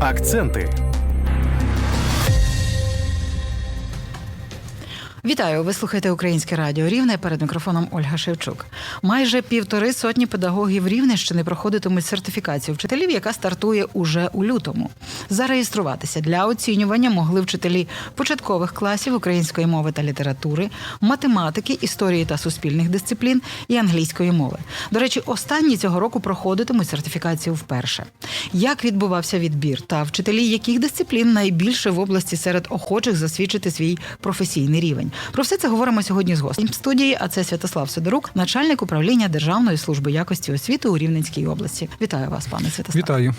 Акценти. Вітаю! Ви слухаєте Українське Радіо Рівне перед мікрофоном Ольга Шевчук. Майже півтори сотні педагогів Рівненщини проходитимуть сертифікацію вчителів, яка стартує уже у лютому. Зареєструватися для оцінювання могли вчителі початкових класів української мови та літератури, математики, історії та суспільних дисциплін і англійської мови. До речі, останні цього року проходитимуть сертифікацію вперше. Як відбувався відбір та вчителі яких дисциплін найбільше в області серед охочих засвідчити свій професійний рівень? Про все це говоримо сьогодні з гостем студії. А це Святослав Сидорук, начальник управління Державної служби якості освіти у Рівненській області. Вітаю вас, пане Святослав. Вітаю.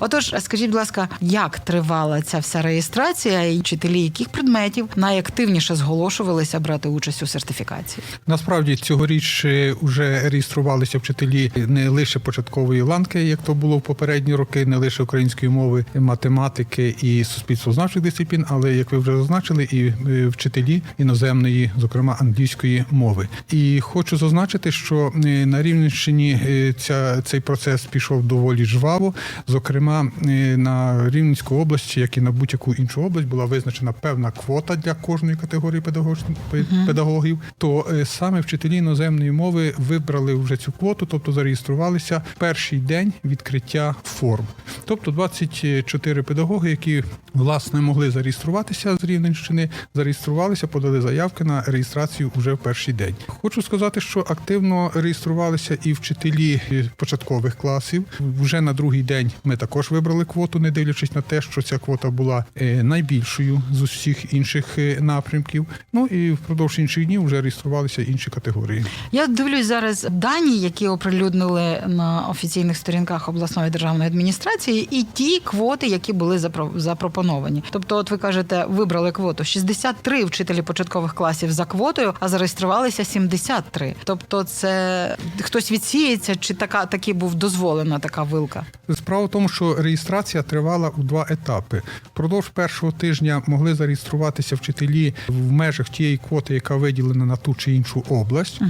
Отож, скажіть, будь ласка, як тривала ця вся реєстрація, і вчителі яких предметів найактивніше зголошувалися брати участь у сертифікації? Насправді цьогоріч вже реєструвалися вчителі не лише початкової ланки, як то було в попередні роки, не лише української мови, математики і суспільствознавчих дисциплін, але як ви вже зазначили, і е, вчителі іноземної, зокрема англійської мови. І хочу зазначити, що е, на Рівненщині е, ця цей процес пішов доволі жваво. Зокрема, е, на Рівненську область, як і на будь-яку іншу область, була визначена певна квота для кожної категорії педагогічних педагогів. То саме вчителі іноземної мови вибрали вже цю квоту, тобто зареєструвалися перший день відкриття форм. Тобто 24 педагоги, які власне могли зареєструватися з Рівненщини, зареєструвалися, подали заявки на реєстрацію вже в перший день. Хочу сказати, що активно реєструвалися і вчителі початкових класів. Вже на другий день ми також вибрали квоту, не дивлячись на те, що ця квота була е, найбільшою з усіх інших е, напрямків. Ну і впродовж інших днів вже реєструвалися інші категорії. Я дивлюсь зараз дані, які оприлюднили на офіційних сторінках обласної державної адміністрації, і ті квоти, які були запро- запропоновані. Тобто, от ви кажете, вибрали квоту 63 вчителі початкових класів за квотою, а зареєструвалися 73. Тобто, це хтось відсіється, чи така таки був дозволена така вилка? Справа в тому, що реєстрація тривала у два етапи. Впродовж першого тижня могли зареєструватися вчителі в межах тієї квоти, яка виділена на ту чи іншу область.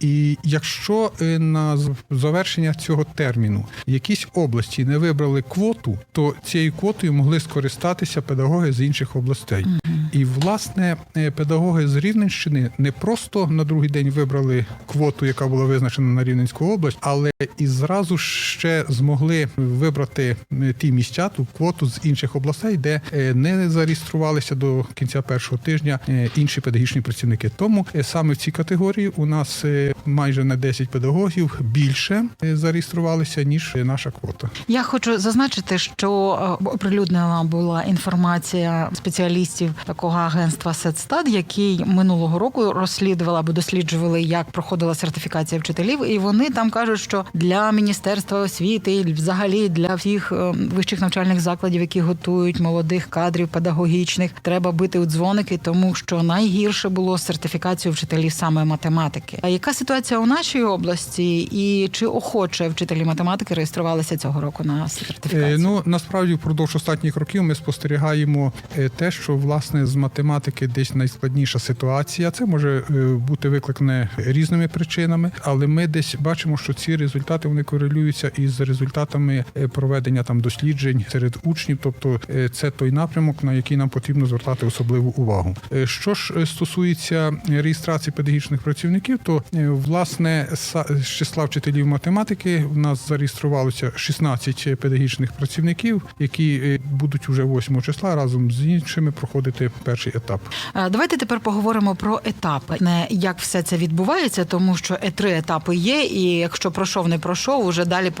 І якщо е, на завершення цього терміну якісь області не вибрали квоту, то цією квотою могли скористатися педагоги з інших областей. І власне е, педагоги з Рівненщини не просто на другий день вибрали квоту, яка була визначена на Рівненську область, але і зразу ще змогли вибрати е, ті місця, ту квоту з інших областей, де е, не зареєструвалися до кінця першого тижня інші педагогічні працівники. Тому саме в цій категорії у нас майже на 10 педагогів більше зареєструвалися ніж наша квота. Я хочу зазначити, що оприлюднена була інформація спеціалістів такого агентства Сетстат, який минулого року розслідувала або досліджували, як проходила сертифікація вчителів, і вони там кажуть, що для міністерства освіти, і взагалі для всіх е, вищих навчальних закладів, які готують молодих кадрів педагогічних, треба бити у дзвоники, тому що найгірше було з сертифікацією вчителів саме математики. А яка ситуація у нашій області, і чи охоче вчителі математики реєструвалися цього року на сертифікацію? Е, Ну насправді впродовж останніх років ми спостерігаємо е, те, що власне з математики десь найскладніша ситуація. Це може е, бути викликане різними причинами, але ми десь бачимо, що ці результати вони корелюються із результатами е, проведення там досліджень серед учнів. Тобто, е, це той напрямок, на який нам потрібно звертати особливу увагу. Що ж стосується реєстрації педагогічних працівників, то власне з числа вчителів математики в нас зареєструвалося 16 педагогічних працівників, які будуть уже 8 числа разом з іншими проходити перший етап. Е, Давайте тепер поговоримо про етапи, не як все це відбувається, тому що е, три етапи є, і якщо пройшов, не пройшов, уже далі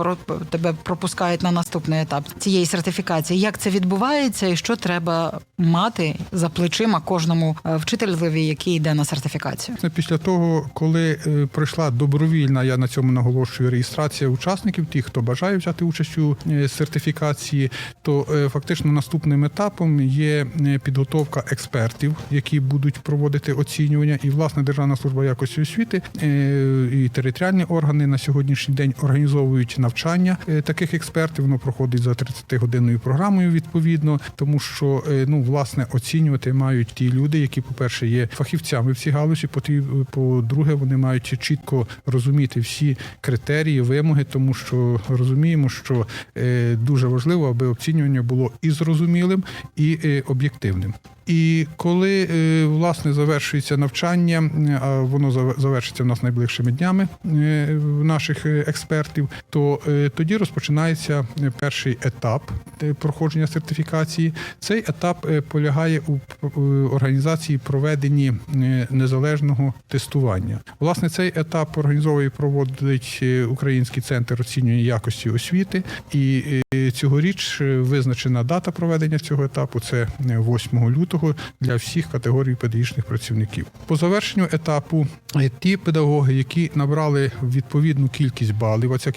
тебе пропускають на наступний етап цієї сертифікації. Як це відбувається, і що треба мати за плечима кожному е, вчителеві, який йде на сертифікацію? Це Після того, коли пройшла добровільна, я на цьому наголошую, реєстрація учасників, тих, хто бажає взяти участь у сертифікації, то фактично наступним етапом є підготовка експертів, які будуть проводити оцінювання. І власне Державна служба якості освіти е, і територіальні органи на сьогоднішній день організовують навчання е, таких експертів. Воно проходить за 30-годинною програмою відповідно, тому що е, ну власне оцінювати мають ті люди, які, по-перше, є фахівцями в цій галузі. По-друге, вони мають чітко розуміти всі критерії, вимоги, тому що розуміємо, що дуже важливо, аби оцінювання було і зрозумілим, і об'єктивним. І коли е, власне завершується навчання, а воно завершиться в нас найближчими днями е, в наших е, експертів, то тоді розпочинається перший етап проходження сертифікації. Цей етап полягає у організації проведенні е, незалежного тестування. Власне, цей етап організовує і проводить Український центр оцінювання якості освіти, і цьогоріч визначена дата проведення цього етапу це е, 8 лютого для всіх категорій педагогічних працівників. По завершенню етапу е, ті педагоги, які набрали відповідну кількість балів, а ця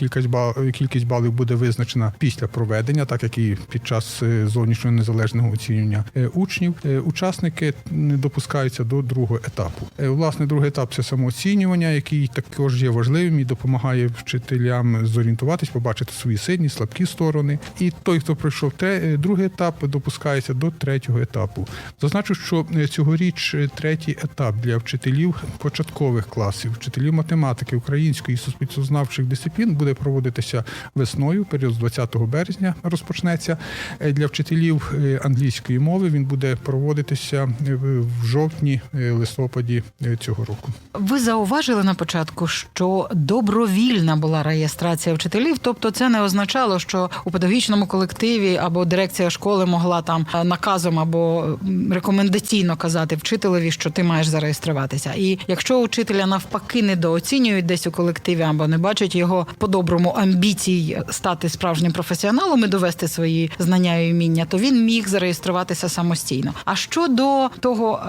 кількість балів, буде визначена після проведення, так як і під час е, зовнішнього незалежного оцінювання е, учнів. Учасники не допускаються до другого етапу. Власне, другий етап це самооцінювання, який також є важливим і допомагає вчителям зорієнтуватись, побачити свої сильні, слабкі сторони. І той, хто пройшов те, другий етап, допускається до третього етапу. Зазначу, що е, цьогоріч е, третій етап для вчителів початкових класів, вчителів математики, української і суспільствознавчих дисциплін буде проводитися весною, період з 20 березня розпочнеться. Е, Для вчителів англійської мови він буде проводитися в жовтні, листопаді цього року. Ви зауважили на початку, що добровільна була реєстрація вчителів, тобто це не означало, що у педагогічному колективі або дирекція школи могла там наказом або рекомендаційно казати вчителеві, що ти маєш зареєструватися. І якщо учителя навпаки недооцінюють десь у колективі або не бачать його по-доброму амбіцій стати справжнім професіоналом і довести свої знання і вміння, то він міг зареєструватися самостійно. А щодо того,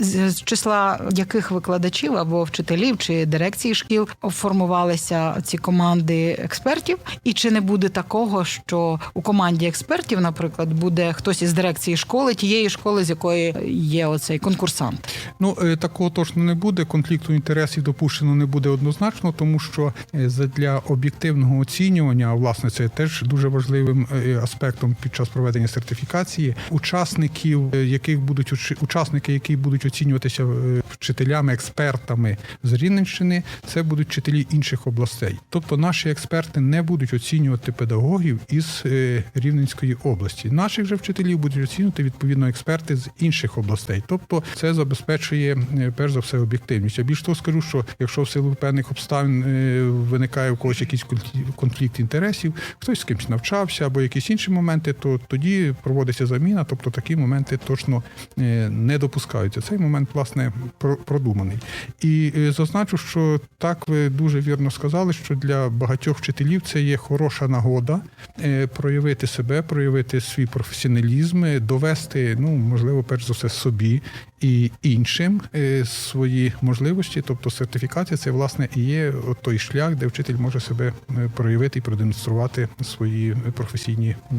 е, з числа яких викладачів або вчителів чи дирекції шкіл формувалися ці команди експертів, і чи не буде такого, що у команді експертів, наприклад, буде хтось із дирекції школи, тієї школи, з якої є оцей конкурсант? Ну е, такого точно не буде. Конфлікту інтересів допущено не буде однозначно, тому що е, для об'єктивного оцінювання, власне це теж дуже важливим е, аспектом під час проведення сертифікації, учасників, яких будуть учасники, які будуть оцінюватися вчителями, експертами з Рівненщини, це будуть вчителі інших областей. Тобто наші експерти не будуть оцінювати педагогів із е, Рівненської області. Наших же вчителів будуть оцінювати відповідно експерти з інших областей. Тобто це забезпечує е, перш за все об'єктивність. Я більш того скажу, що якщо в силу певних обставин е, виникає у когось якийсь конфлі- конфлікт інтересів, хтось з кимось навчався або якісь інші моменти, то тоді проводиться заміна. Тобто такі моменти точно не допускаються. Цей момент власне про- продуманий. І е, зазначу, що так ви дуже вірно сказали, що для багатьох вчителів це є хороша нагода е, проявити себе, проявити свій професіоналізм, довести, ну можливо, перш за все собі і іншим е, свої можливості. Тобто сертифікація це власне і є той шлях, де вчитель може себе е, проявити і продемонструвати свої професійні е,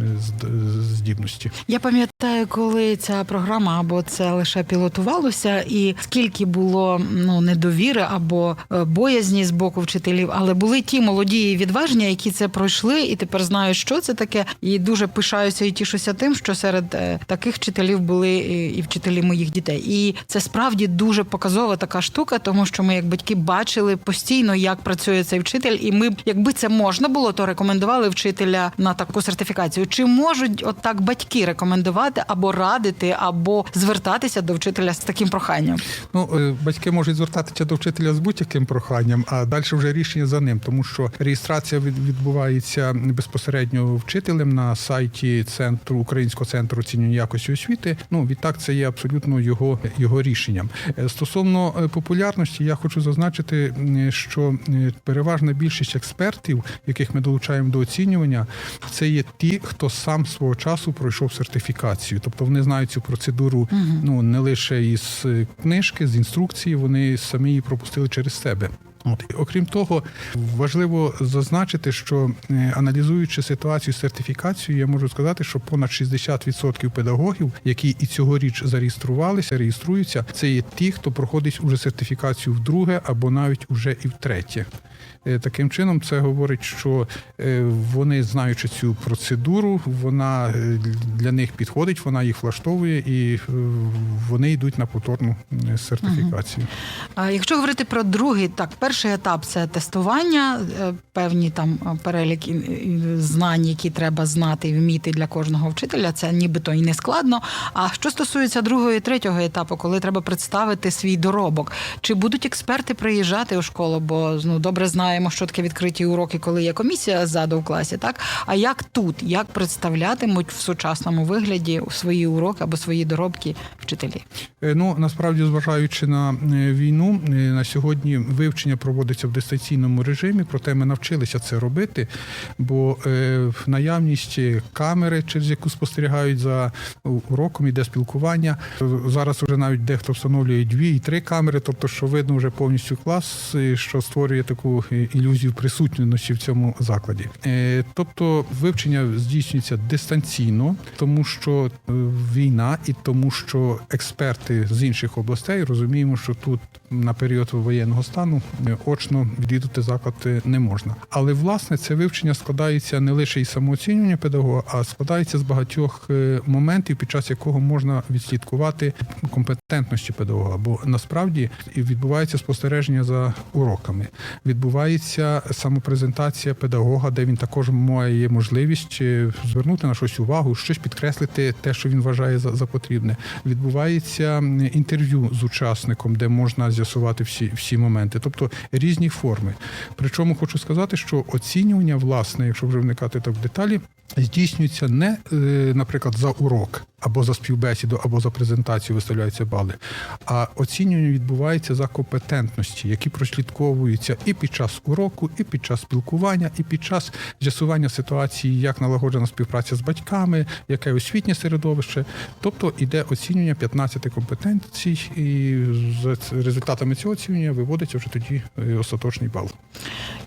здібності. Я пам'ятаю, коли ця програма або це лише пілотувалося, і скільки було ну недовіри або боязні з боку вчителів, але були ті молоді і відважні, які це пройшли, і тепер знають, що це таке, і дуже пишаюся і тішуся тим, що серед таких вчителів були і вчителі моїх дітей. І це справді дуже показова така штука, тому що ми, як батьки, бачили постійно, як працює цей вчитель, і ми, якби це можна було, то рекомендували вчителя на таку сертифікацію. Чи можуть отак батьки рекомендувати або радити, або звертатися до вчителя з таким проханням? Ну, е, батьки можуть звертатися до вчителя з будь-яким проханням, а далі вже рішення за ним, тому що реєстрація від- відбувається безпосередньо вчителем на сайті центру українського центру оцінювання якості освіти. Ну відтак це є абсолютно його, його рішенням. Е, Стосовно е, популярності, я хочу зазначити, що е, переважна більшість експертів, яких ми долучаємо до оцінювання, це є ті, хто сам свого часу пройшов сертифікацію, тобто вони знають цю процедуру ну не лише із книжки, з інструкції, вони самі її пропустили через себе. От окрім того, важливо зазначити, що е, аналізуючи ситуацію з сертифікацією, я можу сказати, що понад 60% педагогів, які і цьогоріч зареєструвалися, реєструються, це є ті, хто проходить уже сертифікацію вдруге або навіть уже і втретє. Е, Таким чином, це говорить, що е, вони, знаючи цю процедуру, вона для них підходить, вона їх влаштовує, і вони йдуть на повторну сертифікацію. А Якщо говорити про другий, так, перший етап це тестування, е, певні там е, перелік знань, які треба знати і вміти для кожного вчителя. Це нібито і не складно. А що стосується другого і третього етапу, коли треба представити свій доробок, чи будуть експерти приїжджати у школу? Бо ну добре знаємо, що таке відкриті уроки, коли є комісія ззаду в класі, так а як тут, як представлятимуть в сучасному вигляді свої уроки або свої доробки вчителі? Е, Ну насправді, зважаючи на війну, на сьогодні вивчення проводиться в дистанційному режимі, проте ми навчилися це робити, бо е, в наявність камери, через яку спостерігають за уроком, іде спілкування. Зараз вже навіть дехто встановлює дві і три камери, тобто, що видно вже повністю клас, що створює таку ілюзію присутності в цьому закладі. Е, Тобто, вивчення здійснюється дистанційно, тому що е, війна і тому, що експерти з інших областей розуміємо, що тут на період воєнного стану е, очно відвідати заклад не можна. Але власне це вивчення складається не лише із самооцінювання педагога, а складається з багатьох е, моментів, під час якого можна відслідкувати компетентності педагога. Бо насправді відбувається спостереження за уроками, відбувається самопрезентація педагога, де він також має можливість е, звернути на щось увагу, щось підкреслити, те, що він вважає за потрібне. Відбувається інтерв'ю з учасником, де можна з'ясувати всі, всі моменти, тобто різні форми. Причому хочу сказати, що оцінювання, власне, якщо вже вникати так в деталі, здійснюється не, е, наприклад, за урок. Або за співбесіду, або за презентацію виставляються бали. А оцінювання відбувається за компетентності, які прослідковуються і під час уроку, і під час спілкування, і під час з'ясування ситуації, як налагоджена співпраця з батьками, яке освітнє середовище. Тобто іде оцінювання 15 компетенцій, і ц- результатами цього оцінювання виводиться вже тоді е, остаточний бал.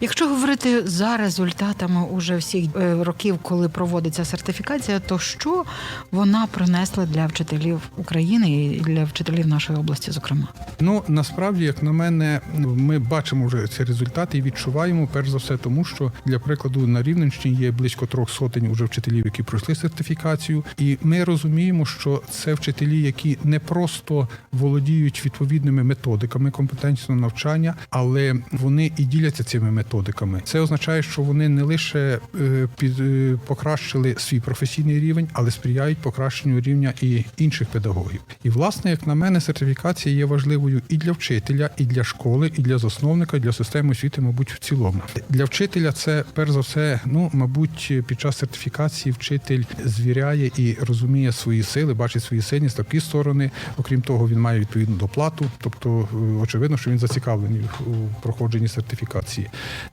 Якщо говорити за результатами уже всіх е, років, коли проводиться сертифікація, то що вона принесла для вчителів України і для вчителів нашої області, зокрема? Ну насправді, як на мене, ми бачимо вже ці результати і відчуваємо перш за все, тому що для прикладу на Рівненщині є близько трьох сотень уже вчителів, які пройшли сертифікацію, і ми розуміємо, що це вчителі, які не просто володіють відповідними методиками компетентного навчання, але вони і діляться цими методиками. Це означає, що вони не лише е, е, покращили свій професійний рівень, але сприяють покращенню рівня і інших педагогів. І власне, як на мене, сертифікація є важливою і для вчителя, і для школи, і для засновника, і для системи освіти, мабуть, в цілому. Для вчителя це перш за все, ну мабуть, під час сертифікації вчитель звіряє і розуміє свої сили, бачить свої сильні слабкі сторони. Окрім того, він має відповідну доплату, тобто е, очевидно, що він зацікавлений у проходженні сертифікації.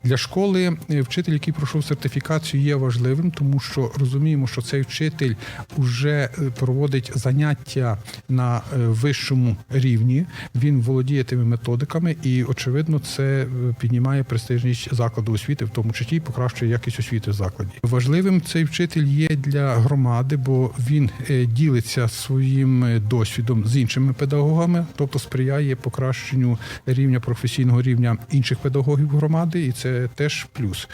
Для школи е, вчитель, який пройшов сертифікацію, є важливим, тому що розуміємо, що цей вчитель вже е, проводить заняття на е, вищому рівні. Він володіє тими методиками, і очевидно, це е, піднімає престижність закладу освіти, в тому числі і покращує якість освіти в закладі. Важливим цей вчитель є для громади, бо він ділиться своїм досвідом з іншими педагогами, тобто сприяє покращенню рівня професійного рівня інших педагогів громади, і це теж плюс.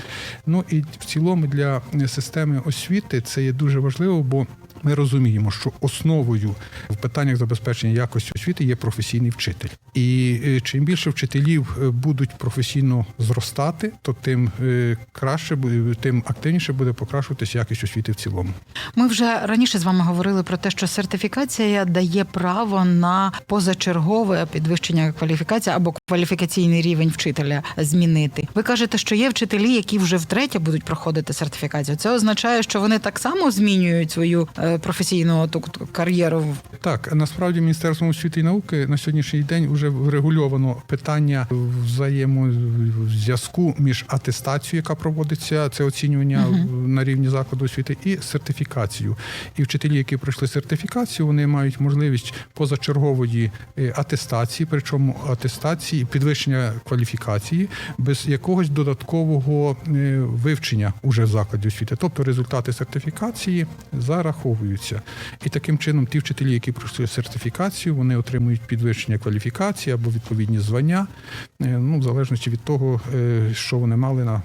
Ну і в цілому для е, системи освіти це є дуже важливо, бо ми розуміємо, що основою в питаннях забезпечення якості освіти є професійний вчитель. І е, чим більше вчителів е, будуть професійно зростати, то тим е, краще тим активніше буде покращуватися якість освіти в цілому. Ми вже раніше з вами говорили про те, що сертифікація дає право на позачергове підвищення кваліфікації або кваліфікаційний рівень вчителя змінити. Ви кажете, що є вчителі, які вже втретє будуть проходити сертифікацію. Це означає, що вони так само змінюють свою професійну ту кар'єру. Так, насправді Міністерством освіти і науки на сьогоднішній день вже врегульовано питання взаємозв'язку між атестацією, яка проводиться, це оцінювання на рівні закладу освіти, і сертифікацією. І вчителі, які пройшли сертифікацію, вони мають можливість позачергової е, атестації, причому атестації підвищення кваліфікації без якогось додаткового е, вивчення уже в закладі освіти. Тобто результати сертифікації зараховуються. І таким чином ті вчителі, які пройшли сертифікацію, вони отримують підвищення кваліфікації або відповідні звання, е, ну в залежності від того, е, що вони мали на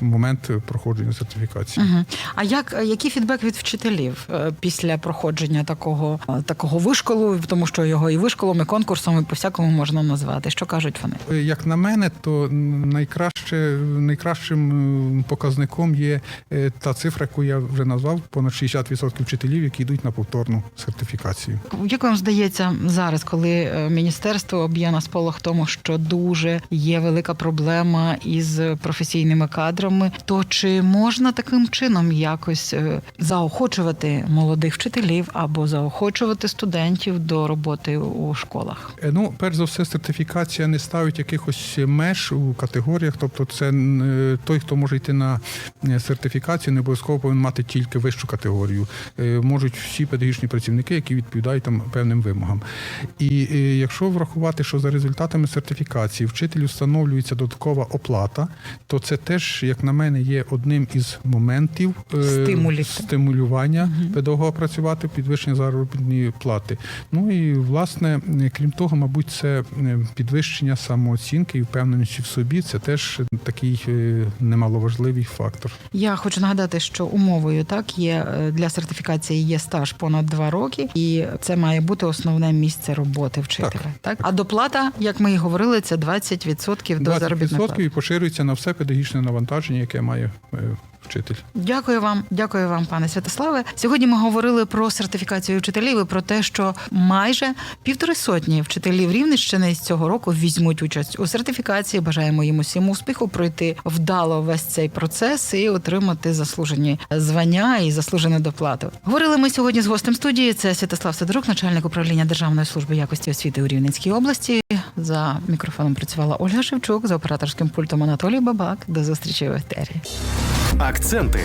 момент проходження сертифікації. Угу. А як який фідбек від вчителів е, після проходження такого е, такого вишколу, тому що його і вишколом, і конкурсом, і по всякому можна назвати? Що кажуть вони? Е, Як на мене, то найкраще найкращим показником є та цифра, яку я вже назвав, понад 60% вчителів, які йдуть на повторну сертифікацію. Як вам здається зараз, коли міністерство об'є на сполох тому, що дуже є велика проблема із професійними кадрами, то чи можна таким чином якось е, заохочувати молодих вчителів або заохочувати студентів до роботи у школах? Е, Ну, перш за все, сертифікація не ставить якихось меж у категоріях. Тобто, це е, той, хто може йти на сертифікацію, не обов'язково повинен мати тільки вищу категорію. Можуть всі педагогічні працівники, які відповідають там певним вимогам. І якщо врахувати, що за результатами сертифікації вчителю встановлюється додаткова оплата, то це теж, як на мене, є одним із моментів е, Стимулів. стимулювання педагога працювати, підвищення заробітної плати. Ну і власне, крім того, мабуть, це е, підвищення самооцінки і впевненості в собі. Це теж такий е, немаловажливий фактор. Я хочу нагадати, що умовою так є для сертифікації є стаж понад два роки, і це має бути основне місце роботи вчителя. Так, а доплата, як ми і говорили, це 20% до заробітної 20% плати. і поширюється на все педагогічне навантаження, яке має е, вчитель. Дякую вам, дякую вам, пане Святославе. Сьогодні ми говорили про сертифікацію вчителів і про те, що майже півтори сотні вчителів Рівненщини з цього року візьмуть участь у сертифікації. Бажаємо їм усім успіху пройти вдало весь цей процес і отримати заслужені звання і заслужену доплату. Говорили ми сьогодні з гостем студії. Це Святослав Сидорук, начальник управління Державної служби якості освіти у Рівненській області. За мікрофоном працювала Ольга Шевчук, за операторським пультом Анатолій Бабак. До зустрічі в етері. Акценти.